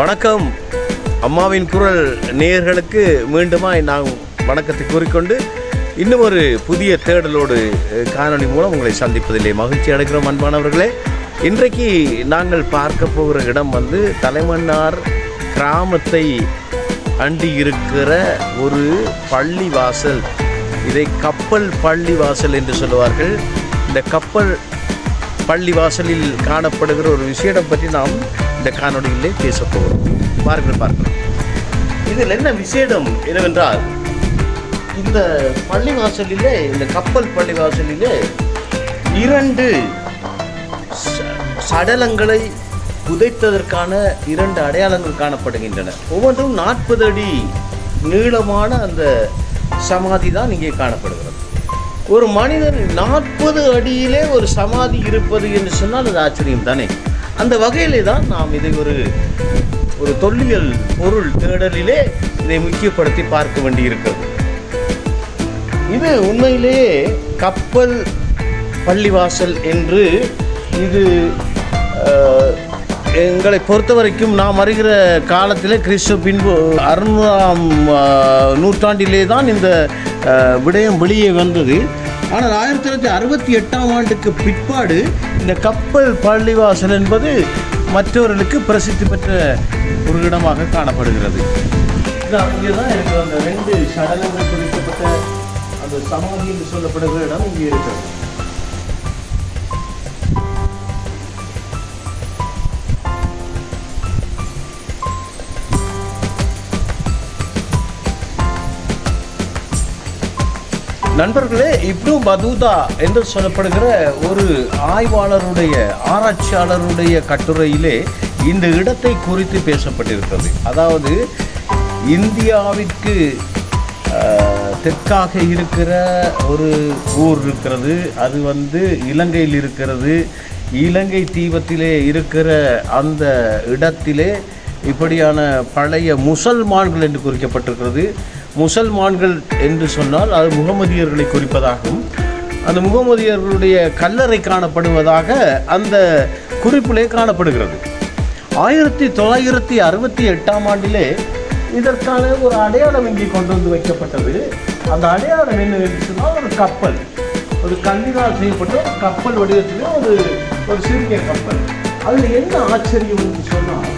வணக்கம். அம்மாவின் குரல் நேயர்களுக்கு மீண்டுமாய் நான் வணக்கத்தை கூறிக்கொண்டு இன்னும் ஒரு புதிய தேடலோடு காணொலி காணொளி மூலம் உங்களை சந்திப்பதிலே மகிழ்ச்சி அடைகிறோம் அன்பானவர்களே. இன்றைக்கு நாங்கள் பார்க்க போகிற இடம் வந்து தலைமன்னார் கிராமத்தை அண்டி இருக்கிற ஒரு பள்ளி வாசல் இதை கப்பல் பள்ளி வாசல் என்று சொல்லுவார்கள். இந்த கப்பல் பள்ளி வாசலில் காணப்படுகிற ஒரு விஷயம் பற்றி நாம் இந்த காணொலியிலே பேசப்போகிறோம் போகிறோம் பாருங்கள் பார்க்கலாம். இதில் என்ன விசேடம் என்னவென்றால் இந்த பள்ளி வாசலிலே இந்த கப்பல் பள்ளி வாசலிலே இரண்டு சடலங்களை புதைத்ததற்கான இரண்டு அடையாளங்கள் காணப்படுகின்றன. ஒவ்வொன்றும் நாற்பது அடி நீளமான அந்த சமாதி தான் இங்கே காணப்படுகிறது. ஒரு மனிதன் நாற்பது அடியிலே ஒரு சமாதி இருப்பது என்று சொன்னால் அது ஆச்சரியம் தானே? அந்த வகையிலே தான் நாம் இதை ஒரு ஒரு தொல்லியல் பொருள் தேடலிலே இதை முக்கியப்படுத்தி பார்க்க வேண்டியிருக்கிறது. இது உண்மையிலேயே கப்பல் பள்ளிவாசல் என்று இது எங்களை பொறுத்த வரைக்கும் நாம் அறிகிற காலத்திலே கிறிஸ்துவ பின்பு அறுநூறாம் நூற்றாண்டிலே தான் இந்த விடயம் வெளியே வந்தது. ஆனால் ஆயிரத்தி தொள்ளாயிரத்தி அறுபத்தி எட்டாம் ஆண்டுக்கு பிற்பாடு இந்த கப்பல் பள்ளிவாசல் என்பது மற்றவர்களுக்கு பிரசித்தி பெற்ற ஒரு இடமாக காணப்படுகிறது. இங்கே தான் எனக்கு அந்த ரெண்டு சடலங்கள் குறிக்கப்பட்ட அந்த சமாதி என்று சொல்லப்படுகிற இடம் இங்கே இருக்கிறது. நண்பர்களே இப்னு பதூதா என்று சொல்லப்படுகிற ஒரு ஆய்வாளருடைய ஆராய்ச்சியாளருடைய கட்டுரையிலே இந்த இடத்தை குறித்து பேசப்பட்டிருக்கிறது. அதாவது இந்தியாவிற்கு தெற்காக இருக்கிற ஒரு ஊர் இருக்கிறது. அது வந்து இலங்கையில் இருக்கிறது. இலங்கை தீபத்திலே இருக்கிற அந்த இடத்திலே இப்படியான பழைய முசல்மான்கள் என்று குறிக்கப்பட்டிருக்கிறது. முசல்மான்கள் என்று சொன்னால் அது முகமதியர்களை குறிப்பதாகவும் அந்த முகமதியர்களுடைய கல்லறை காணப்படுவதாக அந்த குறிப்பிலே காணப்படுகிறது. ஆயிரத்தி தொள்ளாயிரத்தி அறுபத்தி எட்டாம் ஆண்டிலே இதற்கான ஒரு அடையாளம் இங்கே கொண்டு வந்து வைக்கப்பட்டது. அந்த அடையாளம் என்ன என்று சொன்னால் ஒரு கப்பல். ஒரு கல்லினால் செய்யப்பட்ட ஒரு கப்பல் வடிவத்தில் ஒரு ஒரு சிறிய கப்பல். அதில் என்ன ஆச்சரியம் சொன்னால்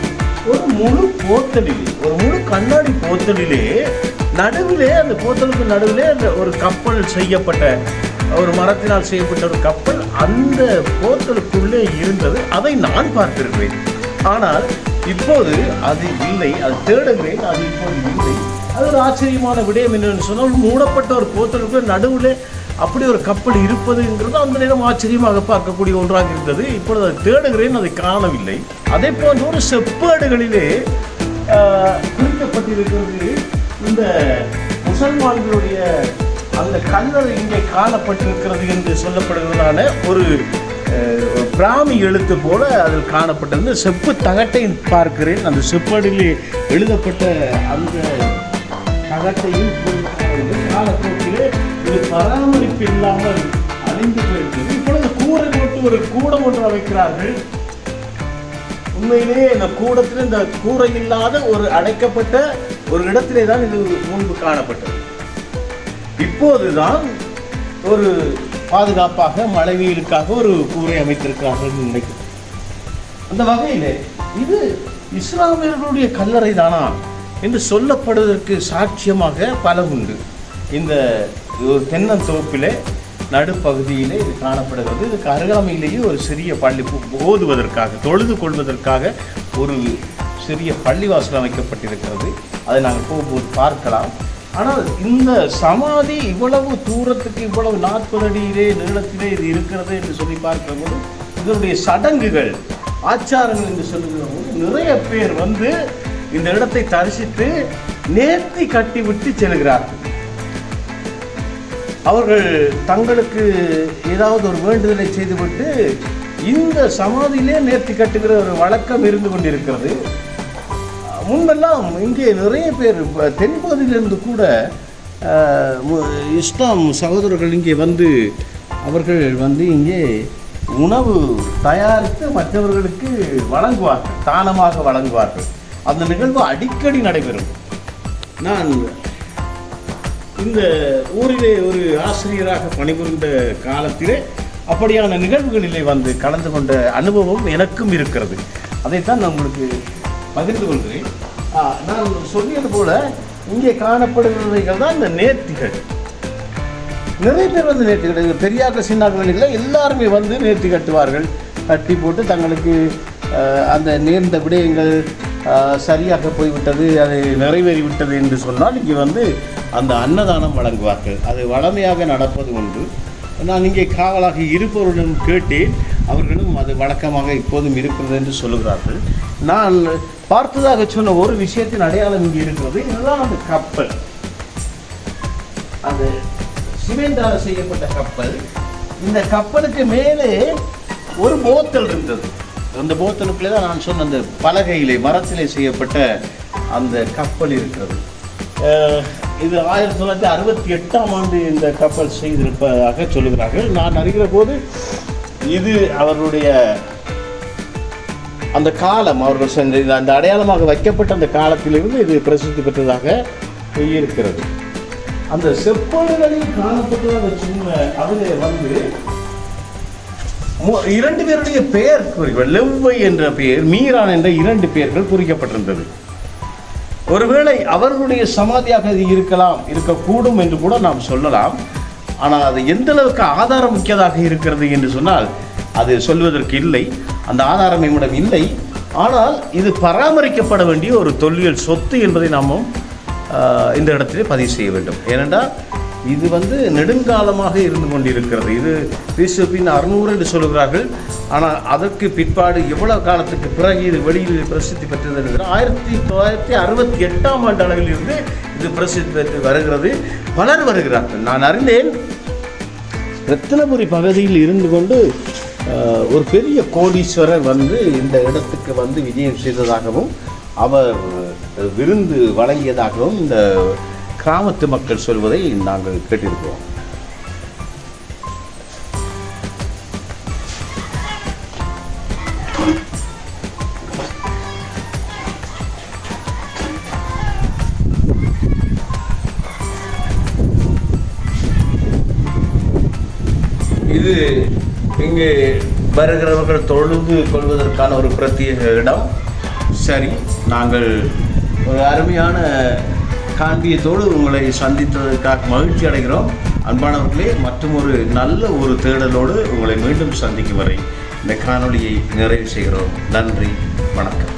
ஒரு முழு போத்தலிலே ஒரு முழு கண்ணாடி போத்தலிலே நடுவிலே அந்த போத்தலுக்கு நடுவிலே அந்த ஒரு கப்பல் செய்யப்பட்ட ஒரு மரத்தினால் செய்யப்பட்ட ஒரு கப்பல் அந்த போத்தலுக்குள்ளே இருந்தது. அதை நான் பார்த்திருக்கிறேன். ஆனால் இப்போது அது இல்லை. அது தேடுகிறேன் அது இப்போது இல்லை. அது ஒரு ஆச்சரியமான விடயம் என்னன்னு சொன்னால் மூடப்பட்ட ஒரு போத்தலுக்குள்ள நடுவில் அப்படி ஒரு கப்பல் இருப்பதுங்கிறது அந்த நேரம் ஆச்சரியமாக பார்க்கக்கூடிய ஒன்றாக இருந்தது. இப்பொழுது அதை தேடுகிறேன் அதை காணவில்லை. அதே போன்ற ஒரு செப்பேடுகளிலே குறிக்கப்பட்டிருக்கிறது. இந்த முசல்மான்களுடைய அந்த கல்லறை இங்கே காணப்பட்டிருக்கிறது என்று சொல்லப்படுவதான ஒரு பிராமி எழுத்து போல அதில் காணப்பட்டிருந்த செப்பு தகட்டை பார்க்கிறேன். அந்த செப்பேடிலே எழுதப்பட்ட அந்த தகட்டையும் காலப்போக்கிலே இது பராமரிப்பு இல்லாமல் அழிந்து போயிருக்கிறது. இப்பொழுது கூரை போட்டு ஒரு கூடம் ஒன்று அமைக்கிறார்கள் உண்மையிலேயே இந்த கூடத்தில் இந்த கூரை இல்லாத ஒரு அடைக்கப்பட்ட ஒரு இடத்திலே தான் இது முன்பு காணப்பட்டது. இப்போதுதான் ஒரு பாதுகாப்பாக மழை ஒரு கூரை அமைத்திருக்கிறார்கள் நினைக்கிறேன். அந்த வகையில் இது இஸ்லாமியர்களுடைய கல்லறை தானா என்று சொல்லப்படுவதற்கு சாட்சியமாக பல உண்டு. இந்த ஒரு தென்னந்தோப்பிலே நடுப்பகுதியிலே இது காணப்படுகிறது. இதுக்கு அருகாமையிலேயே ஒரு சிறிய பள்ளி ஓதுவதற்காக தொழுது கொள்வதற்காக ஒரு சிறிய பள்ளிவாசல் அமைக்கப்பட்டிருக்கிறது. அதை நாங்கள் போகும்போது பார்க்கலாம். ஆனால் இந்த சமாதி இவ்வளவு தூரத்துக்கு இவ்வளவு நாற்பது அடியிலே நீளத்திலே இது இருக்கிறது என்று சொல்லி பார்க்கும்போது இதனுடைய சடங்குகள் ஆச்சாரங்கள் என்று சொல்லுகிற போது நிறைய பேர் வந்து இந்த இடத்தை தரிசித்து நேர்த்தி கட்டிவிட்டு செல்கிறார்கள். அவர்கள் தங்களுக்கு ஏதாவது ஒரு வேண்டுதலை செய்துவிட்டு இந்த சமாதியிலே நேர்த்தி கட்டுகிற ஒரு வழக்கம் இருந்து கொண்டிருக்கிறது. முன்பெல்லாம் இங்கே நிறைய பேர் இப்போ தென்பகுதியிலிருந்து கூட இஸ்லாம் சகோதரர்கள் இங்கே வந்து அவர்கள் வந்து இங்கே உணவு தயாரித்து மற்றவர்களுக்கு வழங்குவார்கள் தானமாக வழங்குவார்கள். அந்த நிகழ்வு அடிக்கடி நடைபெறும். நான் இந்த ஊரிலே ஒரு ஆசிரியராக பணிபுரிந்த காலத்திலே அப்படியான நிகழ்வுகளிலே வந்து கலந்து கொண்ட அனுபவம் எனக்கும் இருக்கிறது. அதைத்தான் நான் உங்களுக்கு பகிர்ந்து கொள்கிறேன் நான் சொன்னது போல இங்கே காணப்படுகிறவைகள் தான் இந்த நேர்த்திகள். நிறைய பேர் வந்து நேர்த்தி கட்டு பெரியாக்க சின்னாக்கள் எல்லாருமே வந்து நேர்த்தி கட்டுவார்கள். கட்டி போட்டு தங்களுக்கு அந்த நேர்ந்த விடயங்கள் சரியாக போய்விட்டது அது நிறைவேறி விட்டது என்று சொன்னால் இங்கே வந்து அந்த அன்னதானம் வழங்குவார்கள். அது வளமையாக நடப்பது உண்டு. நான் இங்கே காவலாக இருப்பவர்களிடம் கேட்டேன். அவர்களும் அது வழக்கமாக இப்போதும் இருக்கிறது என்று சொல்லுகிறார்கள். நான் பார்த்ததாக சொன்ன ஒரு விஷயத்தின் அடையாளம் இங்கே இருக்கிறது. இதுதான் அந்த கப்பல். அது சிமெண்டால் செய்யப்பட்ட கப்பல். இந்த கப்பலுக்கு மேலே ஒரு போத்தல் இருந்தது. அந்த போத்தலுக்குள்ளே தான் நான் சொன்ன அந்த பலகையிலே மரத்திலே செய்யப்பட்ட அந்த கப்பல் இருக்கிறது. இது ஆயிரத்தி தொள்ளாயிரத்தி அறுபத்தி எட்டாம் ஆண்டு இந்த கப்பல் செய்திருப்பதாக சொல்லுகிறார்கள். நான் அறிகிற போது இது அவருடைய அந்த காலம் அவர்கள் சென்ற அந்த அடையாளமாக வைக்கப்பட்ட அந்த காலத்திலிருந்து இது பிரசித்தி பெற்றதாக இருக்கிறது. அந்த செப்பாடுகளில் காணப்பட்ட அந்த சின்ன அதில் வந்து இரண்டு பேருடைய பெயர் குறிக்க லெவ்வை என்ற பெயர் மீரான் என்ற இரண்டு பெயர்கள் குறிக்கப்பட்டிருந்தது. ஒருவேளை அவர்களுடைய சமாதியாக இது இருக்கலாம் இருக்கக்கூடும் என்று கூட நாம் சொல்லலாம். ஆனால் அது எந்த அளவுக்கு ஆதாரம் முக்கியதாக இருக்கிறது என்று சொன்னால் அது சொல்வதற்கு இல்லை அந்த ஆதாரம் நம்மிடம் இல்லை. ஆனால் இது பராமரிக்கப்பட வேண்டிய ஒரு தொல்லியல் சொத்து என்பதை நாமும் இந்த இடத்திலே பதிவு செய்ய வேண்டும். ஏனென்றால் இது வந்து நெடுங்காலமாக இருந்து கொண்டிருக்கிறது. இது பிசுபின் அறுநூறு என்று சொல்கிறார்கள் ஆனால் அதற்கு பிற்பாடு எவ்வளவு காலத்துக்கு பிறகு இது வெளியில் பிரசித்தி பெற்றது என்று ஆயிரத்தி தொள்ளாயிரத்தி அறுபத்தி எட்டாம் ஆண்டு அளவில் இருந்து இது பிரசித்தி பெற்று வருகிறது. பலர் வருகிறார்கள். நான் அறிந்தேன் ரத்தினபுரி பகுதியில் இருந்து கொண்டு ஒரு பெரிய கோடீஸ்வரர் வந்து இந்த இடத்துக்கு வந்து விஜயம் செய்ததாகவும் அவர் விருந்து வழங்கியதாகவும் இந்த கிராமத்து மக்கள் சொல்வதை நாங்கள் கேட்டிருக்கிறோம். இது இங்கே வருகிறவர்கள் தொழுது கொள்வதற்கான ஒரு பிரத்யேக இடம். சரி நாங்கள் ஒரு அருமையான காண்பியத்தோடு உங்களை சந்தித்ததற்காக மகிழ்ச்சி அடைகிறோம். அன்பானவர்களே மற்றும் ஒரு நல்ல ஒரு தேடலோடு உங்களை மீண்டும் சந்திக்கும் வரை இந்த காணொளியை நிறைவு செய்கிறோம். நன்றி வணக்கம்.